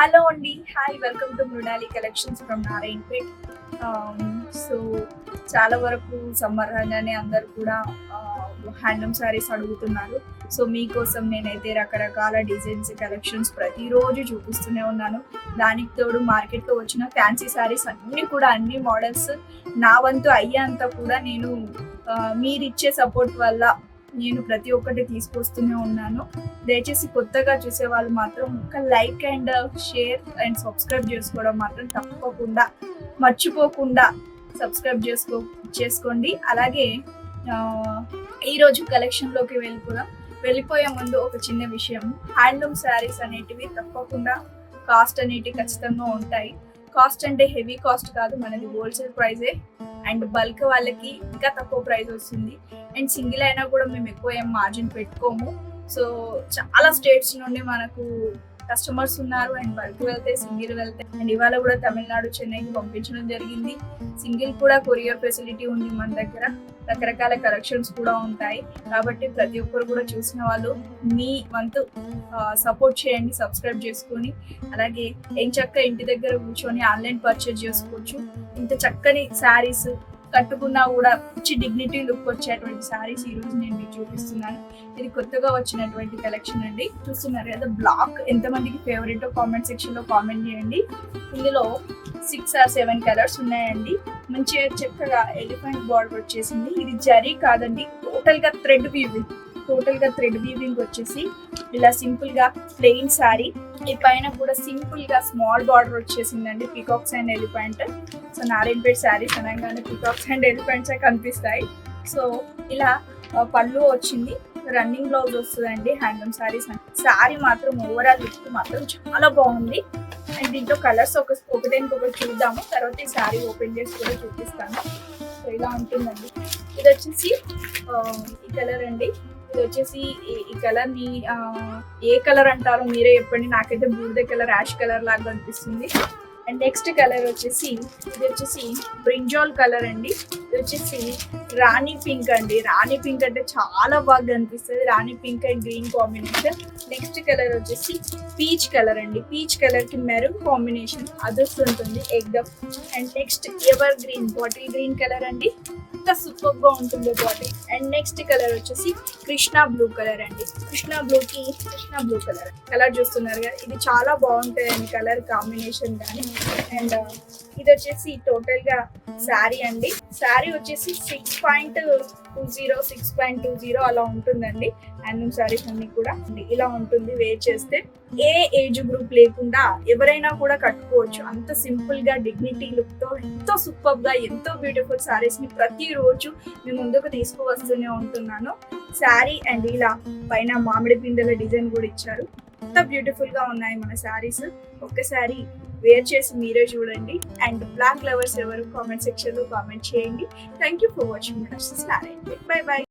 Hello అండి. Hi welcome to Mrunali collections from Narayanpet. Um, so చాలా వరకు summer రాగానే అందరు కూడా uh, హ్యాండ్లూమ్ శారీస్ అడుగుతున్నారు. సో మీకోసం నేనైతే రకరకాల డిజైన్స్ కలెక్షన్స్ ప్రతిరోజు చూపిస్తూనే ఉన్నాను. దానికి తోడు మార్కెట్లో వచ్చిన ఫ్యాన్సీ శారీస్ అన్నీ కూడా అన్ని మోడల్స్ నా వంతు అయ్యేంత కూడా నేను uh, మీరిచ్చే సపోర్ట్ వల్ల నేను ప్రతి ఒక్కటి తీసుకొస్తూనే ఉన్నాను. దయచేసి కొత్తగా చూసే వాళ్ళు మాత్రం ఒక like and share and subscribe చేసుకోవడం మాత్రం తప్పకుండా మర్చిపోకుండా సబ్స్క్రైబ్ చేసుకో చేసుకోండి. అలాగే ఈరోజు కలెక్షన్లోకి వెళ్ళిపోదాం. వెళ్ళిపోయే ముందు ఒక చిన్న విషయం. హ్యాండ్లూమ్ శారీస్ అనేటివి తప్పకుండా కాస్ట్ అనేటివి ఖచ్చితంగా ఉంటాయి. కాస్ట్ అంటే హెవీ కాస్ట్ కాదు మనది హోల్సేల్ ప్రైజే. అండ్ బల్క్ వాళ్ళకి ఇంకా తక్కువ ప్రైస్ వస్తుంది. అండ్ సింగిల్ అయినా కూడా మేము ఎక్కువ ఏం మార్జిన్ పెట్టుకోము. సో చాలా స్టేట్స్ నుండి మనకు కస్టమర్స్ ఉన్నారు అండ్ బల్క్ వెళ్తే సింగిల్ వెళ్తే. అండ్ ఇవాళ కూడా తమిళనాడు చెన్నైకి పంపించడం జరిగింది. సింగిల్ కూడా కొరియర్ ఫెసిలిటీ ఉంది మన దగ్గర. రకరకాల కరెక్షన్స్ కూడా ఉంటాయి. కాబట్టి ప్రతి ఒక్కరు కూడా చూసిన వాళ్ళు మీ వంతు సపోర్ట్ చేయండి సబ్స్క్రైబ్ చేసుకొని. అలాగే ఏం చక్క ఇంటి దగ్గర కూర్చొని ఆన్లైన్ పర్చేజ్ చేసుకోవచ్చు. ఇంత చక్కని శారీస్ కట్టుకున్నా కూడా మంచి డిగ్నిటీ లుక్ వచ్చేటువంటి సారీస్ ఈ రోజు నేను మీకు చూపిస్తున్నాను. ఇది కొత్తగా వచ్చినటువంటి కలెక్షన్ అండి. చూస్తున్నారు కదా బ్లాక్ ఎంతమందికి ఫేవరెట్ కామెంట్ సెక్షన్లో కామెంట్ చేయండి. ఇందులో సిక్స్ ఆర్ సెవెన్ కలర్స్ ఉన్నాయండి. మంచిగా చక్కగా ఎలిఫెంట్ బార్డర్ వచ్చేసింది. ఇది జరీ కాదండి టోటల్గా థ్రెడ్ వీవింగ్ టోటల్గా థ్రెడ్ వీవింగ్ వచ్చేసి ఇలా సింపుల్గా ప్లెయిన్ శారీ. ఈ పైన కూడా సింపుల్గా స్మాల్ బార్డర్ వచ్చేసిందండి peacocks and elephant. So Narayanpet saris అనగానే పికాక్స్ అండ్ ఎలిఫెంట్స్ కనిపిస్తాయి. సో ఇలా పళ్ళు వచ్చింది. రన్నింగ్ బ్లౌజ్ వస్తుందండి హ్యాండ్లూమ్ శారీస్ శారీ మాత్రం ఓవరాల్ లుక్ మాత్రం చాలా బాగుంది. అండ్ దీంట్లో కలర్స్ ఒక ఒకదానికి ఒకటి చూద్దాము. తర్వాత ఈ శారీ ఓపెన్ చేసి కూడా చూపిస్తాను. సో ఇలా ఉంటుందండి. ఇది వచ్చేసి ఈ కలర్ అండి. ఇది వచ్చేసి ఈ- కలర్ని ఆ, ఏ కలర్ అంటారో మీరే చెప్పండి. నాకైతే బూడిద కలర్ యాష్ కలర్ లాగా అనిపిస్తుంది. అండ్ నెక్స్ట్ కలర్ వచ్చేసి ఇది వచ్చేసి బ్రింజాల్ కలర్ అండి. ఇది వచ్చేసి రాణి పింక్ అండి. రాణి పింక్ అంటే చాలా బాగా కనిపిస్తుంది. Rani pink and green combination next colour వచ్చేసి పీచ్ కలర్ అండి. పీచ్ కలర్కి మెరూన్ కాంబినేషన్ అదొస్తుంటుంది ఎగ్దమ్ and next ever green bottle green colour అండి. ఎంత సూపర్గా ఉంటుంది బాటిల్ అండ్ నెక్స్ట్ కలర్ వచ్చేసి కృష్ణ బ్లూ కలర్ అండి. కృష్ణ బ్లూ కి కృష్ణ బ్లూ కలర్ కలర్ చూస్తున్నారు కదా ఇది చాలా బాగుంటుంది అండి కలర్ కాంబినేషన్ కానీ అండ్ uh, ఇది వచ్చేసి టోటల్గా శారీ అండి. శారీ వచ్చేసి six point two zero six point two zero అలా ఉంటుందండి. అండ్ శారీస్ అన్ని కూడా ఇలా ఉంటుంది వేర్ చేస్తే. ఏ ఏజ్ గ్రూప్ లేకుండా ఎవరైనా కూడా కట్టుకోవచ్చు. అంత సింపుల్గా డిగ్నిటీ లుక్తో ఎంతో సూపర్గా ఎంతో బ్యూటిఫుల్ శారీస్ని ప్రతి రోజు మేము ముందుకు తీసుకువస్తూనే ఉంటున్నాను. శారీ అండ్ ఇలా పైన మామిడి పిందెల డిజైన్ కూడా ఇచ్చారు. ఎంత బ్యూటిఫుల్గా ఉన్నాయి మన శారీస్ ఒక్కసారి వేర్ చేసి మీరే చూడండి. అండ్ బ్లాక్ లవర్స్ ఎవరు కామెంట్ సెక్షన్లో కామెంట్ చేయండి. Thank you for watching bye bye